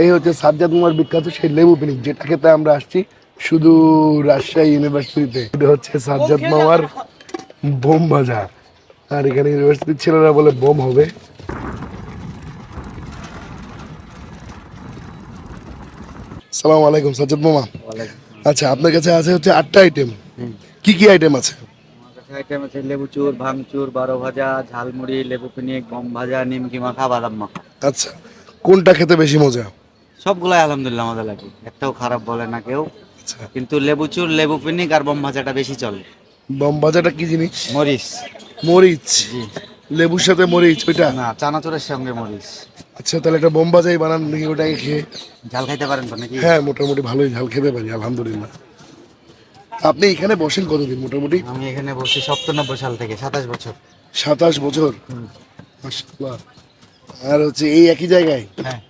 এই হচ্ছে সাজ্জাদ কুমার বিখ্যাত সেই লেবু পিনিক যেটা খেতে আমরা আসছি শুধু রাজশাহী ইউনিভার্সিটিতে। এটা হচ্ছে সাজ্জাদ মামার বোম ভাজা আর এখানে ইউনিভার্সিটির ছেলেরা বলে বোম হবে। সালাম আলাইকুম সাজ্জাদ মামা। আচ্ছা আপনার কাছে আছে হচ্ছে আটটা আইটেম কি কি আইটেম আছে? আইটেম আছে লেবু চুর ভাঙচুর বারো ভাজা ঝালমুড়ি লেবু পিনিক গম ভাজা নিমকি মাখা বাদাম মাখা। আচ্ছা কোনটা খেতে বেশি মজা? সবগুলাই আলহামদুলিল্লাহ আমাদের লাগে। একটাও খারাপ বলে না কেউ। আচ্ছা। কিন্তু লেবু চুর লেবু পিনিক আর বম ভাজাটা বেশি চলে। বম ভাজাটা কি জিনিস? মরিচ। মরিচ? জি। লেবুর সাথে মরিচ ওইটা? না চানাচুরের সঙ্গে মরিচ। আচ্ছা তাহলে একটা বোম ভাজাই বানান দেখি ওটাকে খেয়ে? ঝাল খাইতে পারেন তো নাকি? হ্যাঁ মোটামুটি ভালোই ঝাল খেতে পারি আলহামদুলিল্লাহ। আপনি এখানে বসেন কতদিন মোটামুটি? আমি এখানে বসি সপ্তানব্বই সাল থেকে সাতাশ বছর। সাতাশ বছর? মাশাআল্লাহ। আর হচ্ছে এই একই জায়গায়? হ্যাঁ।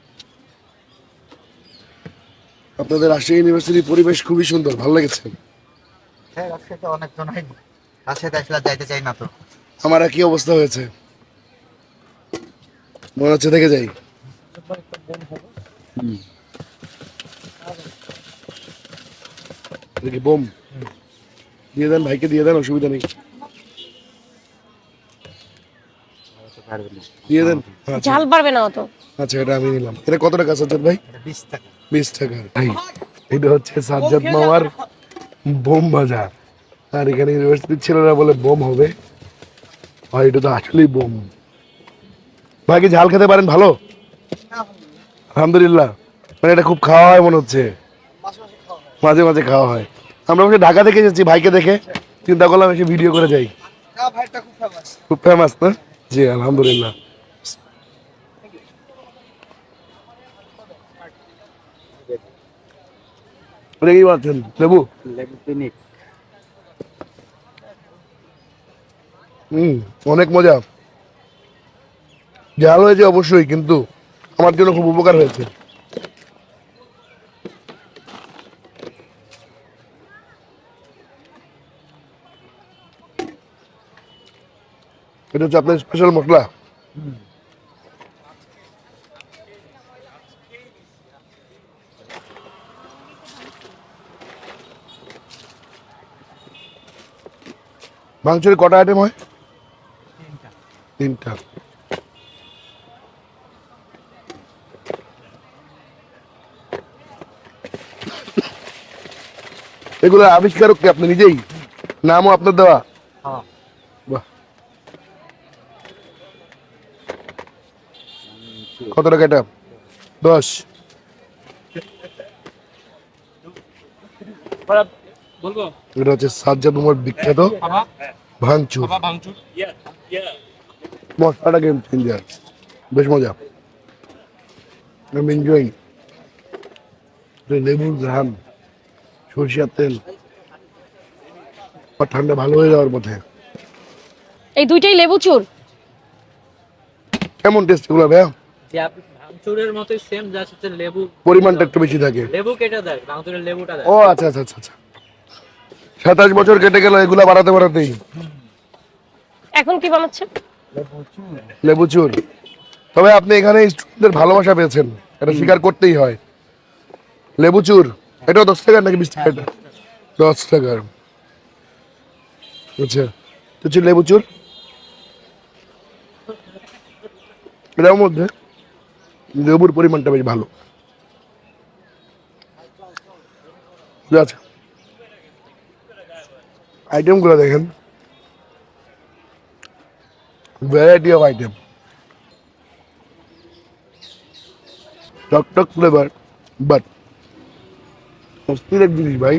আপনাদের রাজশাহী ইউনিভার্সিটির পরিবেশ খুবই সুন্দর ভালো লেগেছে। হ্যাঁ আজকে তো অনেক জনাই কাছে আসলে যাইতে চাই না তো। আমার কি অবস্থা হয়েছে। মনে হচ্ছে দেখে যাই। দেখি বোম। দিয়ে দেন ভাইকে দিয়ে দেন অসুবিধা নেই। দিয়ে দেন। আচ্ছা ঝাল পারবে না অত। আচ্ছা এটা আমি নিলাম। এটা কত টাকা সাজ্জাদ ভাই? এটা বিশ টাকা। বিশ ভাই এটা হচ্ছে সাজ্জাদ মামার বোম ভাজা। আর এখানে ইউনিভার্সিটির ছেলেরা বলে বোম হবে। ভাই এটা তো আসলেই বোম। ভাই কি ঝাল খেতে পারেন? ভালো? আলহামদুলিল্লাহ। মানে এটা খুব খাওয়া হয় মনে হচ্ছে। মাঝে মাঝে খাওয়া হয়। আমরা ওকে ঢাকা থেকে এসেছি ভাইকে দেখে। চিন্তা করলাম এসে ভিডিও করে যাই। খুব ফেমাস না? জি আলহামদুলিল্লাহ। এটা কি পাচ্ছেন লেবু? লেবু পিনিক। হুম অনেক মজা। ঝাল হয়েছে অবশ্যই কিন্তু আমার জন্য খুব উপকার হয়েছে। এটা হচ্ছে আপনার স্পেশাল মশলা। মাংসের কটা আইটেম হয়? তিনটা। এগুলো আবিষ্কারক কি আপনি নিজেই? নামও আপনার দেওয়া? হ্যাঁ। বাহ। কত টাকা এটা? দশ। এটা হচ্ছে সাজ্জাদ উমর বিখ্যাত ভাঙচুর। বাবা ভাঙচুর? ইয়া ইয়া মশলাটা গেম চেঞ্জার বেশ মজা। আমি এনজয়িং লেবুর ঘ্রাম সরিষার তেল। আর ঠান্ডা ভালো হয়ে যাওয়ার পথে। এই দুইটাই লেবু চুর। কেমন টেস্ট এগুলো ভাইয়া? যে আপনি ভাঙচুরের মতোই সেম যা হচ্ছে লেবু। পরিমাণটা একটু বেশি থাকে। লেবু কেটে দেয় ভাঙচুরের লেবুটা দেয়। ও আচ্ছা আচ্ছা আচ্ছা আচ্ছা। সাতাশ বছর কেটে গেল এগুলা বাড়াতে বাড়াতেই। এখন কি বানাচ্ছে? লেবু চুর। তবে আপনি এখানে স্টুডেন্টদের ভালোবাসা পেয়েছেন এটা স্বীকার করতেই হয়। লেবু চুর এটাও দশ টাকার নাকি বিশ টাকা এটা দশ টাকার। আচ্ছা তো হচ্ছে লেবু চুর? এটার মধ্যে লেবুর পরিমাণটা বেশ ভালো। আচ্ছা। আইটেমগুলো দেখেন। ভ্যারাইটি অফ আইটেম টক ফ্লেভার বাট অস্থির এক জিনিস ভাই।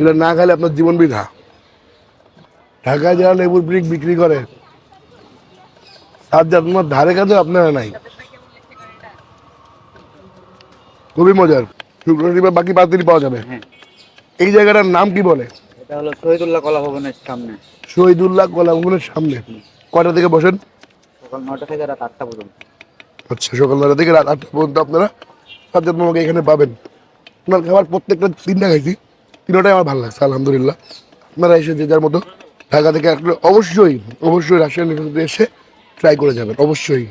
এটা না খেলে আপনার জীবন বৃথা। ঢাকায় যারা লেবুর ব্রিক বিক্রি করে, তার যা ধারে কাছে আপনারা নাই। খুবই মজার। শুক্র বাকি দিনই পাওয়া যাবে। হ্যাঁ। এই জায়গাটার নাম কি বলে? এটা হলো শহীদুল্লাহ কলা ভবনের সামনে। শহীদুল্লাহ কলাভবনের সামনে। কয়টা থেকে বসেন? সকাল নয়টা থেকে রাত আটটা পর্যন্ত। আচ্ছা সকাল নয়টা থেকে রাত আটটা পর্যন্ত আপনারা সাজ্জাদ মামাকে এখানে পাবেন। আপনার খাবার প্রত্যেকটা তিনটা খাইছি তিনটাই আমার ভালো লাগছে আলহামদুলিল্লাহ। আপনারা এসে যে যার মতো ঢাকা থেকে আসলে অবশ্যই অবশ্যই রাশিয়ান এসে ট্রাই করে যাবেন অবশ্যই।